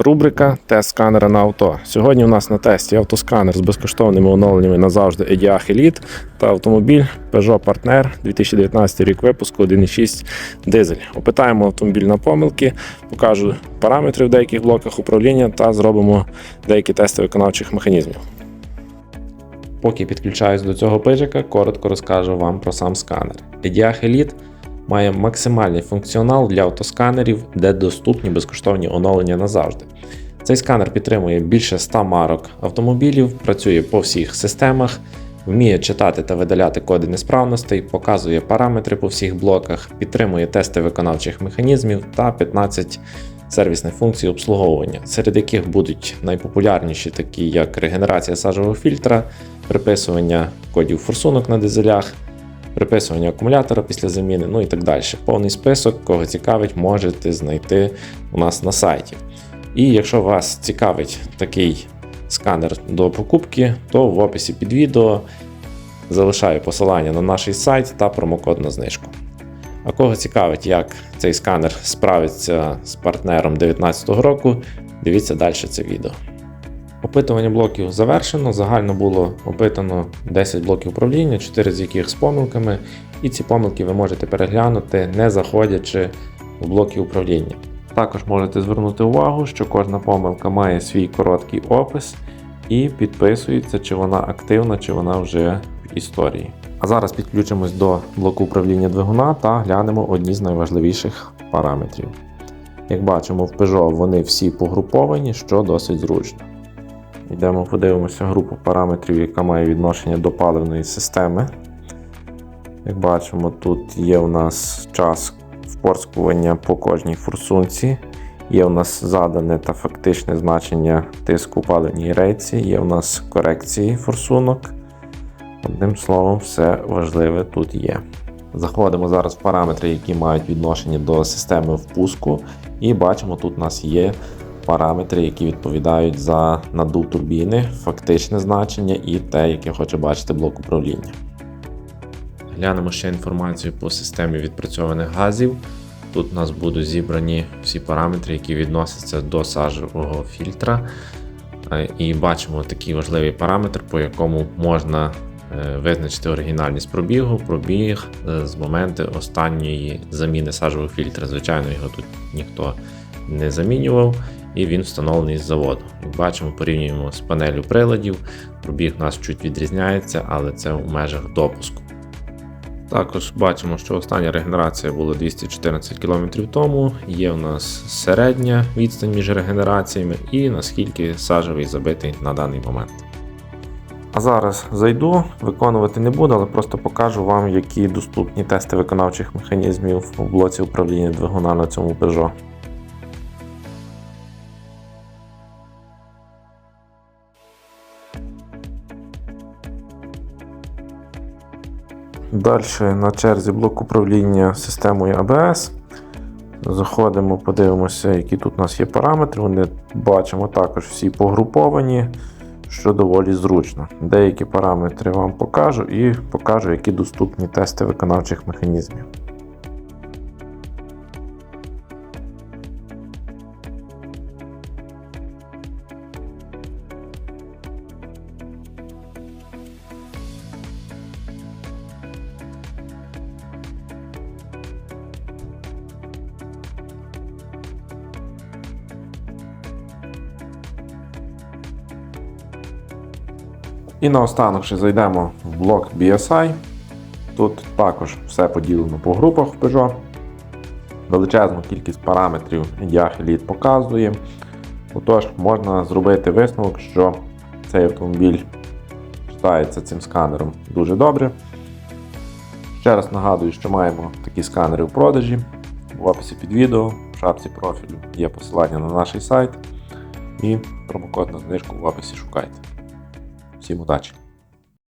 Рубрика Тест сканера на авто. Сьогодні у нас на тесті автосканер з безкоштовними оновленнями назавжди EDIAH Elite та автомобіль Peugeot Partner 2019 рік випуску 1.6 дизель. Опитаємо автомобіль на помилки, покажу параметри в деяких блоках управління та зробимо деякі тести виконавчих механізмів. Поки підключаюсь до цього пижика, коротко розкажу вам про сам сканер. EDIAH Elite має максимальний функціонал для автосканерів, де доступні безкоштовні оновлення назавжди. Цей сканер підтримує більше 100 марок автомобілів, працює по всіх системах, вміє читати та видаляти коди несправностей, показує параметри по всіх блоках, підтримує тести виконавчих механізмів та 15 сервісних функцій обслуговування, серед яких будуть найпопулярніші, такі як регенерація сажового фільтра, приписування кодів форсунок на дизелях приписування акумулятора після заміни, ну і так далі. Повний список, кого цікавить, можете знайти у нас на сайті. І якщо вас цікавить такий сканер до покупки, то в описі під відео залишаю посилання на наш сайт та промокод на знижку. А кого цікавить, як цей сканер справиться з партнером 2019 року, дивіться далі це відео. Опитування блоків завершено. Загально було опитано 10 блоків управління, 4 з яких з помилками, і ці помилки ви можете переглянути, не заходячи в блоки управління. Також можете звернути увагу, що кожна помилка має свій короткий опис і підписується, чи вона активна, чи вона вже в історії. А зараз підключимось до блоку управління двигуна та глянемо одні з найважливіших параметрів. Як бачимо, в Peugeot вони всі погруповані, що досить зручно. Йдемо подивимося групу параметрів, яка має відношення до паливної системи. Як бачимо, тут є у нас час впорскування по кожній форсунці. Є у нас задане та фактичне значення тиску паливній рейці, є у нас корекції форсунок. Одним словом, все важливе тут є. Заходимо зараз в параметри, які мають відношення до системи впуску, і бачимо, тут у нас є параметри, які відповідають за надув турбіни, фактичне значення і те, яке хоче бачити блок управління. Глянемо ще інформацію по системі відпрацьованих газів. Тут у нас будуть зібрані всі параметри, які відносяться до сажового фільтра. І бачимо такий важливий параметр, по якому можна е, визначити оригінальність пробігу, пробіг е, з моменту останньої заміни сажового фільтра. Звичайно, його тут ніхто не замінював і він встановлений з заводу. Як бачимо, порівнюємо з панелью приладів. Пробіг у нас чуть відрізняється, але це у межах допуску. Також бачимо, що остання регенерація була 214 км тому. Є у нас середня відстань між регенераціями і наскільки сажевий забитий на даний момент. А зараз зайду, виконувати не буду, але просто покажу вам, які доступні тести виконавчих механізмів у блоці управління двигуна на цьому Peugeot. Далі на черзі блок управління системою ABS. Заходимо, подивимося, які тут у нас є параметри. Вони бачимо також всі погруповані, що доволі зручно. Деякі параметри вам покажу і покажу, які доступні тести виконавчих механізмів. І наостанок ще зайдемо в блок BSI. Тут також все поділено по групах в Peugeot. Величезну кількість параметрів EDIAH Elite показує. Отож, можна зробити висновок, що цей автомобіль читається цим сканером дуже добре. Ще раз нагадую, що маємо такі сканери в продажі. В описі під відео, в шапці профілю є посилання на наш сайт і промокод на знижку в описі шукайте. Timotati.